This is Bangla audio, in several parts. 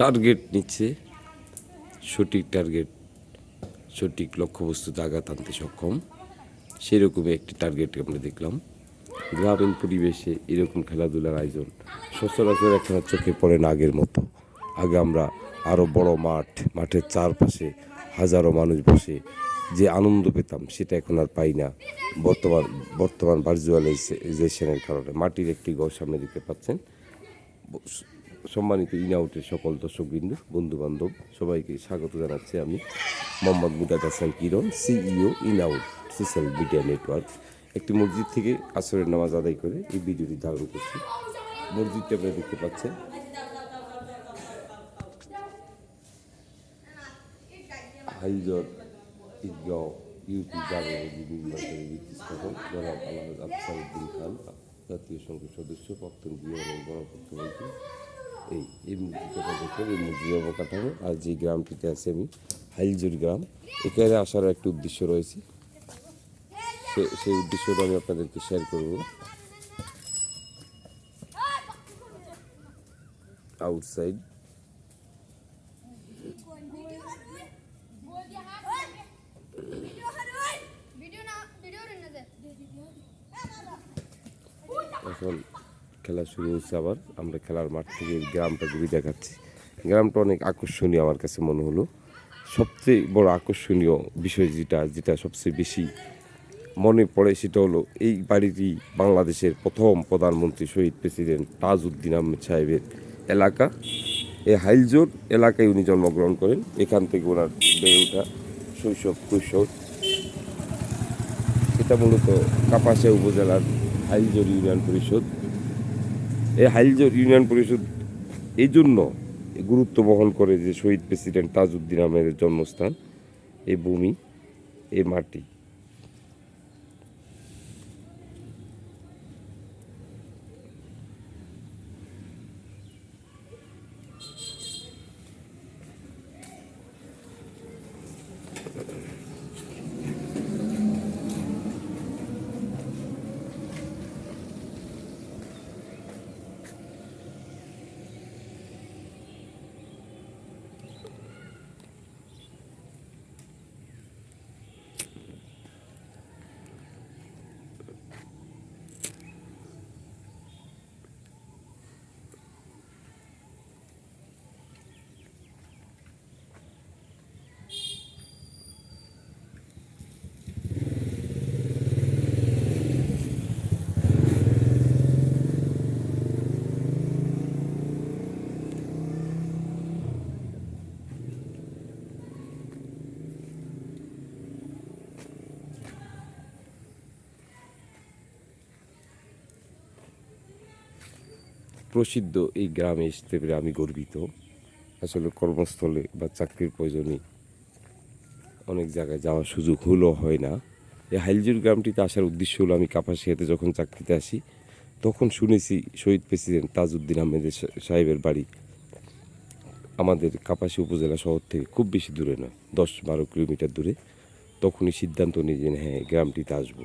টার্গেট নিচ্ছে, সঠিক টার্গেট, সঠিক লক্ষ্যবস্তুতে আঘাত আনতে সক্ষম, সেরকমই একটি টার্গেট আমরা দেখলাম। গ্রামীণ পরিবেশে এরকম খেলাধুলার আয়োজন সচরাচর এখন চোখে পড়ে না আগের মতো। আগে আমরা আরও বড় মাঠ, মাঠের চারপাশে হাজারো মানুষ বসে যে আনন্দ পেতাম সেটা এখন আর পাই না। বর্তমান বর্তমান ভার্চুয়ালাইজেশনের কারণে। মাটির একটি ঘর সামনে দেখতে পাচ্ছেন। সম্মানিত ইন আউটের সকল দর্শকবৃন্দ বন্ধু বান্ধব সবাইকে স্বাগত জানাচ্ছি আমি Mohammad Mudad Hasan Kiran, CEO in out social media network. একটি মসজিদ থেকে আসরের নামাজ আদায় করে এই ভিডিওটি ধারণ করছি। মসজিদটা আপনারা দেখতে পাচ্ছেন। হাইজর ইউপি খান, জাতীয় সংসদ সদস্য, প্রাক্তন গৃহ এবং গণপক্ষমন্ত্রী এই এই মসজিদটা দেখেন এই মসজিদ অবকাঠামো আর যে গ্রামটিতে আছে আমি হাইলজুর গ্রাম এখানে আসার একটা উদ্দেশ্য রয়েছে। সেই উদ্দেশ্যটা আমি আপনাদেরকে শেয়ার করব। আউটসাইড এখন খেলা শুরু হচ্ছে আবার। আমরা খেলার মাঠ থেকে গ্রামটা ঘুরে দেখাচ্ছি গ্রামটা অনেক আকর্ষণীয় আমার কাছে মনে হলো। সবচেয়ে বড় আকর্ষণীয় বিষয় যেটা যেটা সবচেয়ে বেশি মনে পড়ে সেটা হলো এই বাড়িটি বাংলাদেশের প্রথম প্রধানমন্ত্রী শহীদ প্রেসিডেন্ট তাজউদ্দিন আহমেদ সাহেবের এলাকা। এই হাইলজোর এলাকায় উনি জন্মগ্রহণ করেন। এখান থেকে ওনার বেড়ে ওঠা শৈশব, কৈশোর। এটা মূলত কাপাসিয়া উপজেলার হাইলজোর ইউনিয়ন পরিষদ। এই হাইলজোর ইউনিয়ন পরিষদ এই জন্য গুরুত্ব বহন করে যে শহীদ প্রেসিডেন্ট তাজউদ্দিন আহমেদের জন্মস্থান, এই ভূমি, এই মাটি। প্রসিদ্ধ এই গ্রামে আসতে পেরে আমি গর্বিত। আসলে কর্মস্থলে বা চাকরির প্রয়োজনে অনেক জায়গায় যাওয়ার সুযোগ হলো হয় না। এই হাইলজুর গ্রামটিতে আসার উদ্দেশ্য হলো আমি কাপাসিয়াতে যখন চাকরিতে আসি, তখন শুনেছি শহীদ প্রেসিডেন্ট তাজউদ্দিন আহমেদের সাহেবের বাড়ি। আমাদের কাপাসি উপজেলা শহর থেকে খুব বেশি দূরে নয় দশ বারো কিলোমিটার দূরে। তখনই সিদ্ধান্ত নিয়ে যে হ্যাঁ গ্রামটিতে আসব।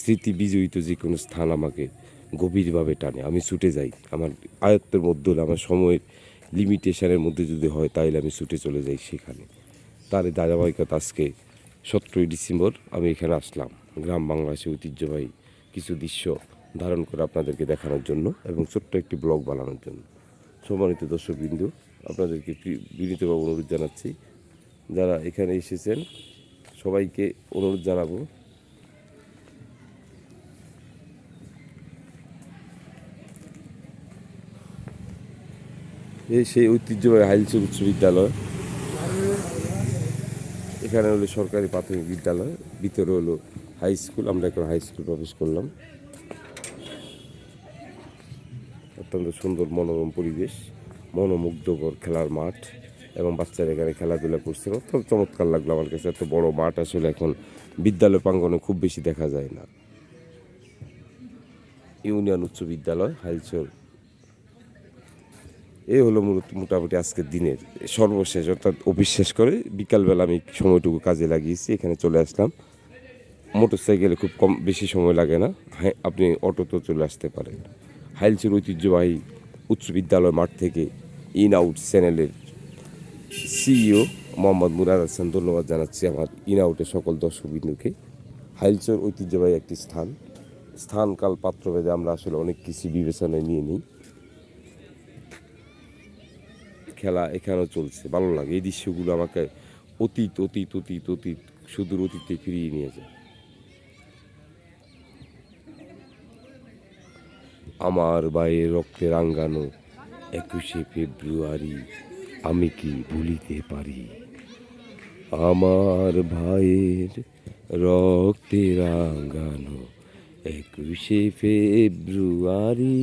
স্মৃতি বিজড়িত যে কোনো স্থান আমাকে গভীরভাবে টানে। আমি ছুটে যাই। আমার আয়ত্তের মধ্যে হলে আমার সময়ের লিমিটেশনের মধ্যে যদি হয়, তাহলে আমি ছুটে চলে যাই সেখানে। তার এই ধারাবাহিকতা আজকে সতেরোই ডিসেম্বর আমি এখানে আসলাম। গ্রাম বাংলাদেশের ঐতিহ্যবাহী কিছু দৃশ্য ধারণ করে আপনাদেরকে দেখানোর জন্য এবং ছোট্ট একটি ব্লগ বানানোর জন্য। সম্মানিত দর্শকবৃন্দ, আপনাদেরকে বিনীতভাবে অনুরোধ জানাচ্ছি, যারা এখানে এসেছেন, সবাইকে অনুরোধ জানাব এই সেই ঐতিহ্যবাহী হাইলচর উচ্চ বিদ্যালয়। এখানে হলো সরকারি প্রাথমিক বিদ্যালয়, ভিতরে হলো হাই স্কুল, আমরা এখন হাই স্কুল প্রবেশ করলাম। অত্যন্ত সুন্দর মনোরম পরিবেশ, মনোমুগ্ধকর খেলার মাঠ এবং বাচ্চারা এখানে খেলাধুলা করছে। অত্যন্ত চমৎকার লাগল আমার কাছে, এত বড় মাঠ আসলে এখন বিদ্যালয় প্রাঙ্গনে খুব বেশি দেখা যায় না। ইউনিয়ন উচ্চ বিদ্যালয় হাইলচর এই হলো মূলত মোটামুটি আজকের দিনের সর্বশেষ, অর্থাৎ অফিস শেষ করে বিকালবেলা আমি সময়টুকু কাজে লাগিয়েছি, এখানে চলে আসলাম। মোটর সাইকেলে খুব কম বেশি সময় লাগে না হ্যাঁ আপনি অটোতেও চলে আসতে পারেন। হাইলচের ঐতিহ্যবাহী উচ্চ বিদ্যালয় মাঠ থেকে ইন আউট চ্যানেলের সিইও মোহাম্মদ মুরাদ হাসান, ধন্যবাদ জানাচ্ছি আমার ইন আউটের সকল দর্শকবিন্দুকে। হাইলচর ঐতিহ্যবাহী একটি স্থান স্থান কাল পাত্রভেদে আমরা আসলে অনেক কিছু বিবেচনায় নিয়ে নিই। খেলা এখানেও চলছে, ভালো লাগে। এই দৃশ্যগুলো আমাকে অতীত অতীত অতীত অতীত, সুদূর অতীতে ফিরিয়ে নিয়ে যায়। আমার বায়ে রক্তে রাঙ্গানো একুশে ফেব্রুয়ারি, আমি কি ভুলিতে পারি? আমার ভাইয়ের রক্তে রাঙ্গানো একুশে ফেব্রুয়ারি।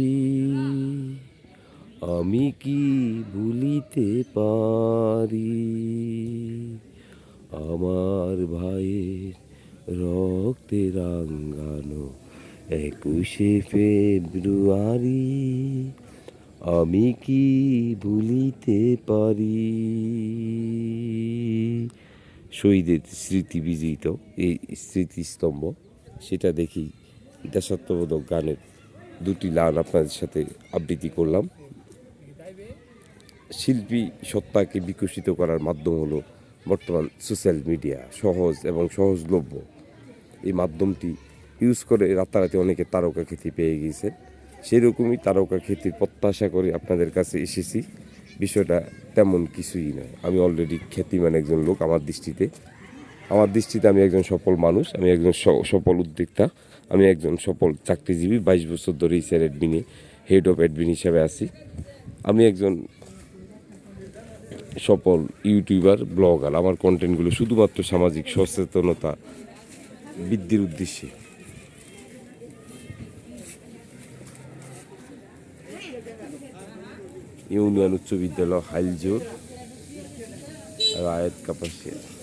আমি কি ভুলিতে পারি? আমার ভাইয়ের রক্তে রাঙ্গানো একুশে ফেব্রুয়ারি, আমি কি ভুলিতে পারি? শহীদের স্মৃতি বিজিত, এই স্মৃতিস্তম্ভ, সেটা দেখি দেশাত্মবোধক গানের দুটি লান আপনাদের সাথে আবৃত্তি করলাম। শিল্পী সত্তাকে বিকশিত করার মাধ্যম হলো বর্তমান সোশ্যাল মিডিয়া, সহজ এবং সহজলভ্য। এই মাধ্যমটি ইউজ করে রাতারাতি অনেকে তারকা খ্যাতি পেয়ে গিয়েছে সেরকমই তারকা খ্যাতির প্রত্যাশা করে আপনাদের কাছে এসেছি। বিষয়টা তেমন কিছুই নয়। আমি অলরেডি খ্যাতিমান একজন লোক আমার দৃষ্টিতে। আমার দৃষ্টিতে আমি একজন সফল মানুষ, আমি একজন সফল উদ্যোক্তা, আমি একজন সফল চাকরিজীবী, বাইশ বছর ধরে ইসিআর অ্যাডমিনে হেড অফ অ্যাডমিন হিসাবে আছি। আমি একজন সফল ইউটিউবার, ব্লগার। আমার কন্টেন্টগুলো শুধুমাত্র সামাজিক সচেতনতা বৃদ্ধির উদ্দেশ্যে। ইউনিয়ন উচ্চ বিদ্যালয়, হাইলজোর, রায়ত কাপাসিয়া।